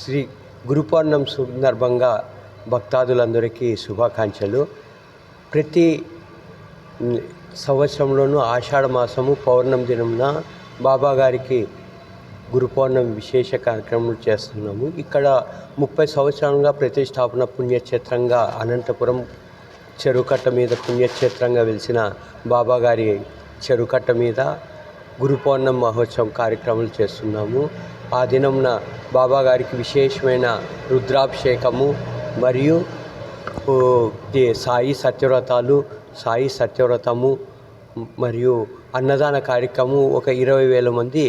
శ్రీ గురుపౌర్ణం సందర్భంగా భక్తాదులందరికీ శుభాకాంక్షలు. ప్రతి సంవత్సరంలోనూ ఆషాఢ మాసము పౌర్ణమి దినంన బాబాగారికి గురుపౌర్ణం విశేష కార్యక్రమాలు చేస్తున్నాము. ఇక్కడ ముప్పై సంవత్సరాలుగా ప్రతిష్టాపన పుణ్యక్షేత్రంగా అనంతపురం చెరుకట్ట మీద పుణ్యక్షేత్రంగా వెలిసిన బాబాగారి చెరుకట్ట మీద గురు పౌర్ణమి మహోత్సవం కార్యక్రమాలు చేస్తున్నాము. ఆ దినంన బాబా గారికి విశేషమైన రుద్రాభిషేకము మరియు సాయి సత్యవ్రతాలు సాయి సత్యవ్రతము మరియు అన్నదాన కార్యక్రమం ఒక ఇరవై వేల మంది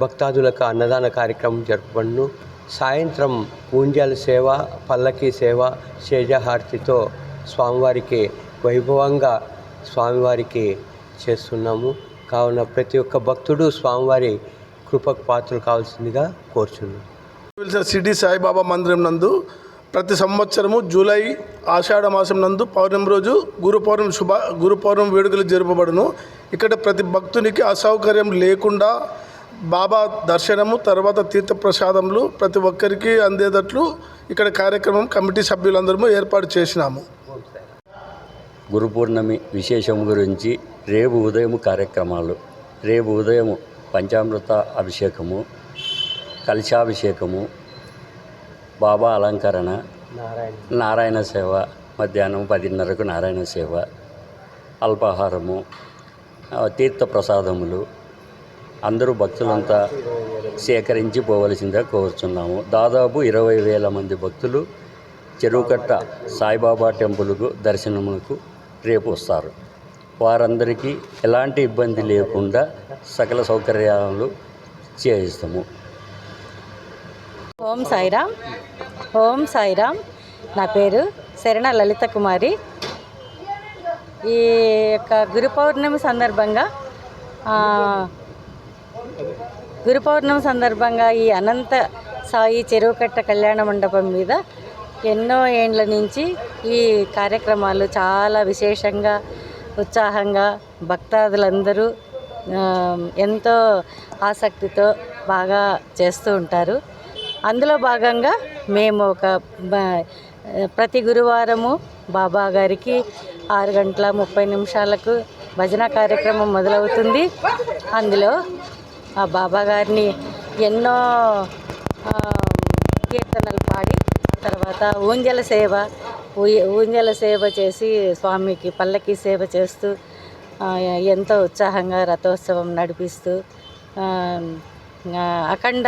భక్తాదులకు అన్నదాన కార్యక్రమం జరుపబడును సాయంత్రం ఊంజల్ సేవ పల్లకి సేవ శేజహారతితో స్వామివారికి వైభవంగా స్వామివారికి చేస్తున్నాము. కావున ప్రతి ఒక్క భక్తుడు స్వామివారి కృపకు పాత్రలు కావాల్సిందిగా కోరుచున్నాను. సిడి సిటీ సాయిబాబా మందిరం నందు ప్రతి సంవత్సరము జూలై ఆషాఢ మాసం నందు పౌర్ణమి రోజు గురు పౌర్ణమి శుభ గురు పౌర్ణమి వేడుకలు జరుపబడును. ఇక్కడ ప్రతి భక్తునికి అసౌకర్యం లేకుండా బాబా దర్శనము తర్వాత తీర్థ ప్రసాదములు ప్రతి ఒక్కరికి అందేటట్లు ఇక్కడ కార్యక్రమం కమిటీ సభ్యులందరము ఏర్పాటు చేసినాము. గురు పూర్ణమి విశేషం గురించి రేపు ఉదయం కార్యక్రమాలు. రేపు ఉదయం పంచామృత అభిషేకము కలశాభిషేకము బాబా అలంకరణ నారాయణ. సేవ మధ్యాహ్నం పదిన్నరకు నారాయణ సేవ అల్పాహారము తీర్థ ప్రసాదములు. అందరూ భక్తులంతా సేకరించి పోవలసిందిగా కోరుచున్నాము. దాదాపు ఇరవై వేల మంది భక్తులు చెరువుకట్ట సాయిబాబా టెంపుల్కు దర్శనములకు రేపు వస్తారు. వారందరికీ ఎలాంటి ఇబ్బంది లేకుండా సకల సౌకర్యాలు చేయిస్తాము. ఓం సాయిరామ్. ఓం సాయిరామ్. నా పేరు శరణ లలిత కుమారి. ఈ యొక్క గురు పౌర్ణమి సందర్భంగా గురు పౌర్ణమి సందర్భంగా ఈ అనంత సాయి చెరువుకట్ట కళ్యాణ మండపం మీద ఎన్నో ఏండ్ల నుంచి ఈ కార్యక్రమాలు చాలా విశేషంగా ఉత్సాహంగా భక్తాదులందరూ ఎంతో ఆసక్తితో బాగా చేస్తూ ఉంటారు. అందులో భాగంగా మేము ఒక ప్రతి గురువారము బాబా గారికి ఆరు గంటల ముప్పై నిమిషాలకు భజన కార్యక్రమం మొదలవుతుంది. అందులో ఆ బాబా గారిని ఎన్నో కీర్తనలు పాడి తర్వాత ఊంజల సేవ ఊంజల సేవ చేసి స్వామికి పల్లకి సేవ చేస్తూ ఎంతో ఉత్సాహంగా రథోత్సవం నడిపిస్తూ అఖండ